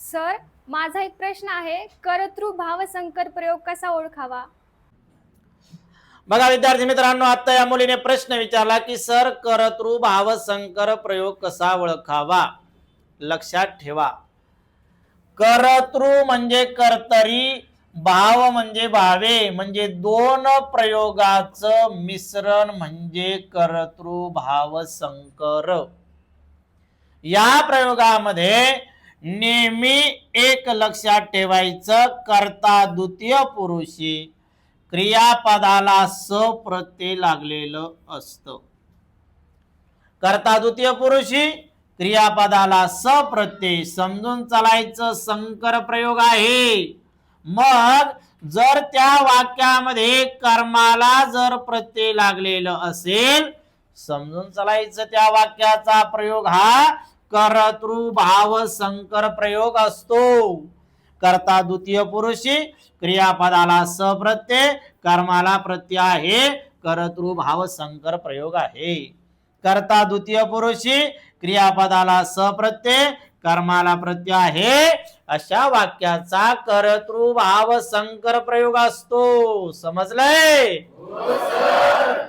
Sir माझा एक प्रश्न आहे कर्तृ भाव संकर प्रयोग कसा ओळखावा? बघा विद्यार्थी मित्रांनो आता या मुलीने प्रश्न विचारला की सर करतृ भाव संकर प्रयोग कसा ओळखावा? लक्षात ठेवा. कर्तृ म्हणजे कर्तरी भाव म्हणजे भावे म्हणजे दोन प्रयोगाचं मिश्रण म्हणजे कर्तृ भाव संकर या प्रयोगामध्ये नेहमी एक लक्षात ठेवायचं कर्ता द्वितीय पुरुषी क्रियापदाला स प्रत्यय लागलेलं असतं. कर्ता द्वितीय पुरुषी क्रियापदाला स प्रत्यय समजून चालायचं संकर प्रयोग आहे. मग जर त्या वाक्यामध्ये कर्माला जर प्रत्यय लागलेलं असेल समजून चालायचं त्या वाक्याचा प्रयोग हा कर्तृ भाव संकर प्रयोग असतो कर्ता द्वितीय पुरुषी क्रियापदाला स प्रत्यय कर्माला प्रत्यय आहे कर्तृ भाव संकर प्रयोग आहे कर्ता द्वितीय पुरुषी क्रियापदाला स प्रत्यय कर्माला प्रत्यय आहे अशा वाक्याचा कर्तृभाव संकर प्रयोग असतो समजलंय?